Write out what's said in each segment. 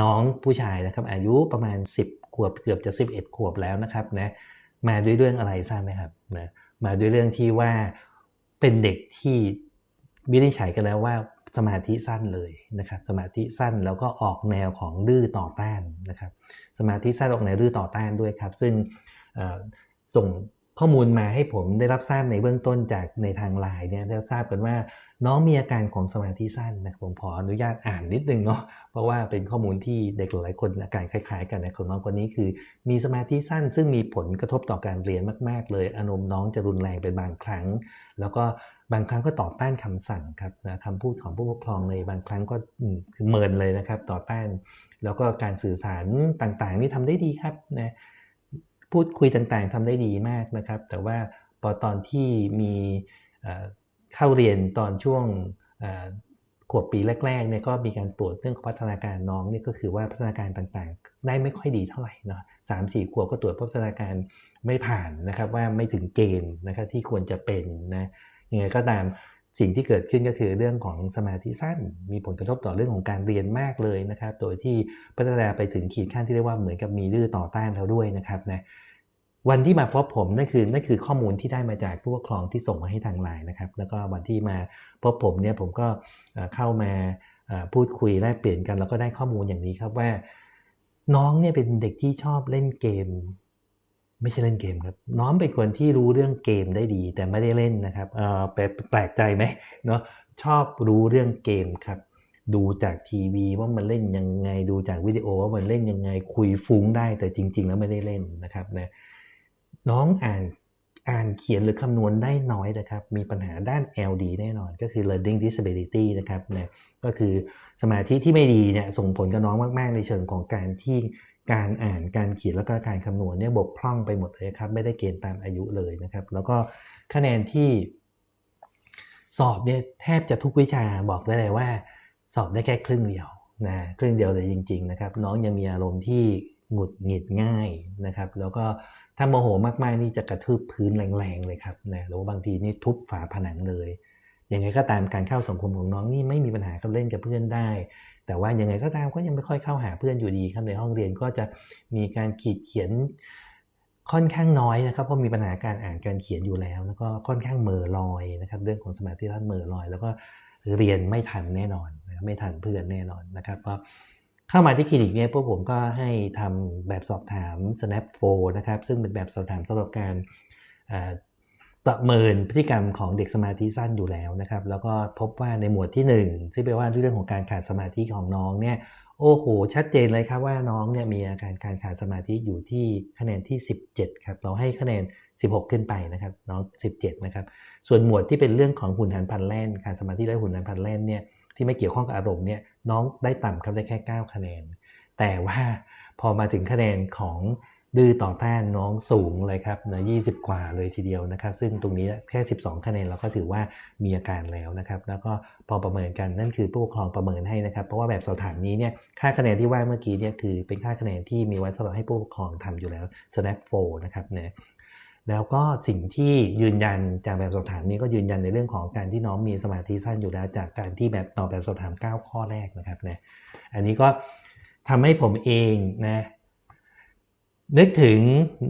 น้องผู้ชายนะครับ อายุประมาณ 10 ขวบเกือบจะ 11 ขวบแล้วนะครับนะมาด้วยเรื่องอะไรทราบไหมครับนะมาด้วยเรื่องที่ว่าเป็นเด็กที่วินิจฉัยกันแล้วว่าสมาธิสั้นเลยนะครับ สมาธิสั้นแล้วก็ออกแนวของดื้อต่อต้านนะครับ สมาธิสั้นออกแนวดื้อต่อต้านด้วยครับ ซึ่งส่ง ข้อมูลมาให้ผมได้รับทราบในเบื้องต้นจากในทางไลน์เนี่ยได้รับทราบกันว่า น้องมีอาการของสมาธิสั้นนะผมขออนุญาตอ่านนิดนึงเนาะเพราะว่าเป็นข้อมูลที่เด็กหลายคนอาการคล้าย ๆ กันนะของน้องคนนี้คือ มีสมาธิสั้น ซึ่งมีผลกระทบต่อการเรียนมาก ๆ เลยอารมณ์น้องจะรุนแรงเป็นบางครั้ง แล้วก็บางครั้งก็ต่อต้านคำสั่งครับนะคำพูดของผู้ปกครองในบางครั้งก็คือเมินเลยนะครับ ต่อต้าน แล้วก็การสื่อสารต่างๆ นี่ทำได้ดีครับนะ พูดคุยต่างๆทำได้ดีมากนะครับ แต่ว่าพอตอนที่มีเข้าเรียนตอนช่วงขวบปีแรกๆเนี่ยก็มีการตรวจเรื่องพัฒนาการน้องนี่ก็คือว่าพัฒนาการต่างๆ ได้ไม่ค่อยดีเท่าไหร่เนาะสามสี่ขวบก็ตรวจพัฒนาการไม่ผ่านนะครับว่าไม่ถึงเกณฑ์นะครับที่ควรจะเป็นนะยังไงก็ตามสิ่งที่เกิดขึ้นก็คือเรื่องของสมาธิสั้น มีผลกระทบต่อเรื่องของการเรียนมากเลยนะครับ โดยที่พัฒนาไปถึงขีดขั้นที่เรียกว่าเหมือนกับมีดื้อต่อต้านแล้วด้วยนะครับนะ วันที่มาพบผมนั่นคือนั่นคือข้อมูลที่ได้มาจากผู้ปกครองที่ส่งมาให้ทางไลน์นะครับ แล้วก็วันที่มาพบผมเนี่ยผมก็เข้ามาพูดคุยแลกเปลี่ยนกัน แล้วก็ได้ข้อมูลอย่างนี้ครับว่า น้องเนี่ยเป็นเด็กที่ชอบเล่นเกม ไม่ใช่เล่นเกมครับน้องเป็นคนที่รู้เรื่องเกมได้ดี แต่ไม่ได้เล่นนะครับเออแปลกใจไหมเนาะชอบรู้เรื่องเกมครับ ดูจากทีวีว่ามันเล่นยังไงดูจากวิดีโอว่ามันเล่นยังไงคุยฟุ้งได้แต่จริง ๆ แล้วไม่ได้เล่นนะครับนะ น้องอ่านอ่านเขียนหรือคำนวณได้น้อยนะครับ มีปัญหาด้าน LD แน่นอน ก็คือ learning disability นะครับนะก็คือสมาธิที่ไม่ดีเนี่ยส่งผลกับน้องมาก ๆ ในเชิงของการที่การอ่านการเขียนแล้วก็การคำนวณเนี่ยบกพร่องไปหมดเลยครับ ไม่ได้เกณฑ์ตามอายุเลยนะครับ แล้วก็คะแนนที่สอบเนี่ยแทบจะทุกวิชาบอกได้เลยว่า สอบได้แค่ครึ่งเดียวนะครึ่งเดียวเลยจริง ๆ นะครับ น้องยังมีอารมณ์ที่หงุดหงิดง่ายนะครับ แล้วก็ ถ้าโมโหมากๆนี่จะกระทืบพื้นแรงๆเลยครับนะหรือว่าบางทีนี่ทุบฝาผนังเลยยังไงก็ตามการเข้าสังคมของน้องนี่ไม่มีปัญหากับเล่นกับเพื่อนได้ แต่ว่ายังไงก็ตามก็ยังไม่ค่อยเข้าหาเพื่อนอยู่ดีครับในห้องเรียนก็จะมีการขีดเขียนค่อนข้างน้อยนะครับเพราะมีปัญหาการอ่านการเขียนอยู่แล้ว แล้วก็ค่อนข้างเมอลอยนะครับเรื่องของสมาธิท่านเมอลอย แล้วก็เรียนไม่ทันแน่นอนไม่ทันเพื่อนแน่นอนนะครับเพราะ เข้ามาที่คลินิกเนี่ยพวกผมก็ให้ทำแบบสอบถาม snap 4นะครับ ซึ่งเป็นแบบสอบถามสำหรับการประเมินพฤติกรรมของเด็กสมาธิสั้นอยู่แล้วนะครับ แล้วก็พบว่าในหมวดที่ 1 ที่แปลว่าเรื่องของการขาดสมาธิของน้องเนี่ยโอ้โห ชัดเจนเลยครับว่าน้องเนี่ยมีอาการการขาดสมาธิอยู่ที่คะแนนที่ 17 ครับ เราให้คะแนน 16 ขึ้นไปนะครับ น้อง 17 นะครับ ส่วนหมวดที่เป็นเรื่องของหุ่นหันพันแล่นขาดสมาธิและหุ่นหันพันแล่นเนี่ย ที่ไม่เกี่ยวข้องกับอารมณ์เนี่ยน้องได้ต่ำครับได้แค่ 9 คะแนน แต่ว่าพอมาถึงคะแนนของดื้อต่อต้านน้องสูงเลยครับนะ20กว่าเลยทีเดียวนะครับ ซึ่งตรงนี้แค่ 12 คะแนนเราก็ถือว่ามีอาการแล้วนะครับ แล้วก็พอประเมินกันนั่นคือผู้ปกครองประเมินให้นะครับ เพราะว่าแบบสอบถามนี้เนี่ยค่าคะแนนที่ว่าเมื่อกี้เนี่ยคือเป็นค่าคะแนนที่มีไว้สำหรับให้ผู้ปกครองทำอยู่แล้ว snap 4นะครับเนะ แล้วก็สิ่งที่ยืนยันจากแบบสอบถามนี้ก็ยืนยันในเรื่องของการที่น้องมีสมาธิสั้นอยู่แล้ว จากการที่แบบตอบแบบสอบถาม 9 ข้อแรกนะครับนะอันนี้ก็ทำให้ผมเองนะนึกถึง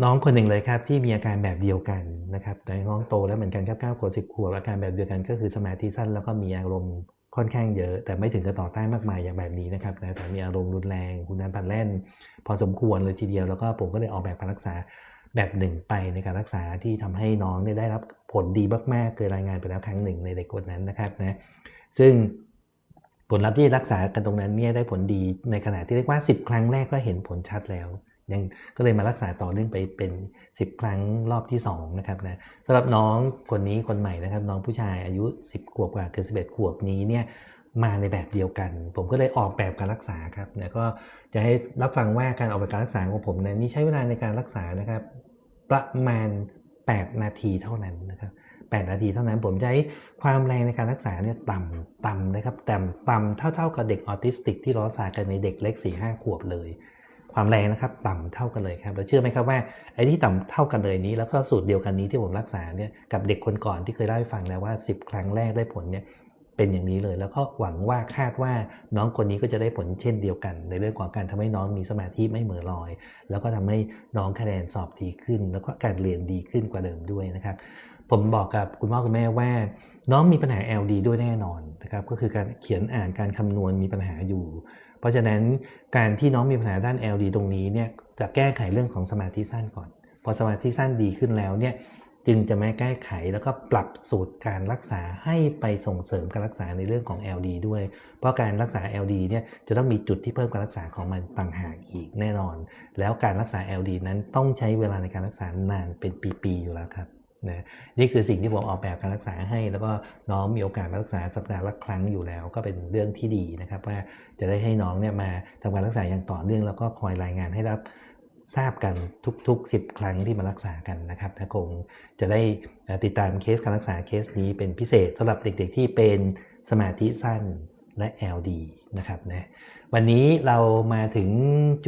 น้องคนหนึ่งเลยครับ ที่มีอาการแบบเดียวกันนะครับแต่น้องโตแล้วเหมือนกันครับ9ขวบ10ขวบอาการแบบเดียวกันก็คือสมาธิสั้นแล้วก็มีอารมณ์ค่อนข้างเยอะ แต่ไม่ถึงกับต่อต้านมากมายอย่างแบบนี้นะครับแต่มีอารมณ์รุนแรงคุณนันพันแล่น พอสมควรเลยทีเดียวแล้วก็ผมก็เลยออกแบบการรักษา แบบหนึ่งไปในการรักษาที่ทำให้น้องได้รับผลดีมากๆเกิดรายงานไปแล้วครั้งหนึ่งในเด็กคนนั้นนะครับนะซึ่งผลลัพธ์ที่รักษากันตรงนั้นเนี่ยได้ผลดีในขณะที่เรียกว่า 10 ครั้งแรกก็เห็นผลชัดแล้วยังก็เลยมารักษาต่อเนื่องไปเป็น 10 ครั้งรอบที่2นะครับนะสำหรับน้องคนนี้คนใหม่นะครับ น้องผู้ชายอายุ 10 ขวบกว่าเกิน11 ขวบนี้เนี่ยมาในแบบเดียวกัน ผมก็เลยออกแบบการรักษาครับแล้วก็จะให้รับฟังว่าการออกแบบการรักษาของผมนั้นนี่ใช้เวลาในการรักษานะครับ ประมาณ 8 นาทีเท่านั้นนะครับ8นาทีเท่านั้นผมใช้ความแรงในการรักษาเนี่ยต่ำต่ำนะครับต่ำต่ำเท่าๆกับเด็กออทิสติกที่รักษากันในเด็กเล็ก4-5ขวบเลย ความแรงนะครับต่ำเท่ากันเลยครับเราเชื่อไหมครับว่าไอ้ที่ต่ำเท่ากันเลยนี้ แล้วก็สูตรเดียวกันนี้ที่ผมรักษาเนี่ยกับเด็กคนก่อนที่เคยเล่าให้ฟังแล้วว่า 10 ครั้งแรกได้ผลเนี่ย เป็นอย่างนี้เลย แล้วก็หวังว่าคาดว่าน้องคนนี้ก็จะได้ผลเช่นเดียวกัน ในเรื่องของการทำให้น้องมีสมาธิไม่เหม่อลอย แล้วก็ทำให้น้องคะแนนสอบดีขึ้น แล้วก็การเรียนดีขึ้นกว่าเดิมด้วยนะครับผมบอกกับคุณพ่อคุณแม่ว่า น้องมีปัญหา LD ด้วยแน่นอนนะครับก็คือการเขียนอ่านการคำนวณมีปัญหาอยู่ เพราะฉะนั้นการที่น้องมีปัญหาด้าน LD ตรงนี้เนี่ยจะแก้ไขเรื่องของสมาธิสั้นก่อน พอสมาธิสั้นดีขึ้นแล้วเนี่ย จึงจะไม่แก้ไขแล้วก็ปรับสูตรการรักษาให้ไปส่งเสริมการรักษาในเรื่องของ LD ด้วย เพราะการรักษา LD เนี่ยจะต้องมีจุดที่เพิ่มการรักษาของมันต่างหากอีกแน่นอน แล้วการรักษา LD นั้นต้องใช้เวลาในการรักษานานเป็นปีๆอยู่แล้วครับนะนี่คือสิ่งที่ผมออกแบบการรักษาให้ แล้วก็น้องมีโอกาสรักษาสัปดาห์ละครั้งอยู่แล้ว ก็เป็นเรื่องที่ดีนะครับว่าจะได้ให้น้องเนี่ยมาทำการรักษาอย่างต่อเนื่องแล้วก็คอยรายงานให้รับ ทราบกันทุกๆ 10 ครั้งที่มารักษากันนะครับนะคงจะได้ติดตามเคสการรักษาเคสนี้เป็นพิเศษสำหรับเด็กๆที่เป็นสมาธิสั้นและ LD นะครับนะวันนี้เรามาถึงจุด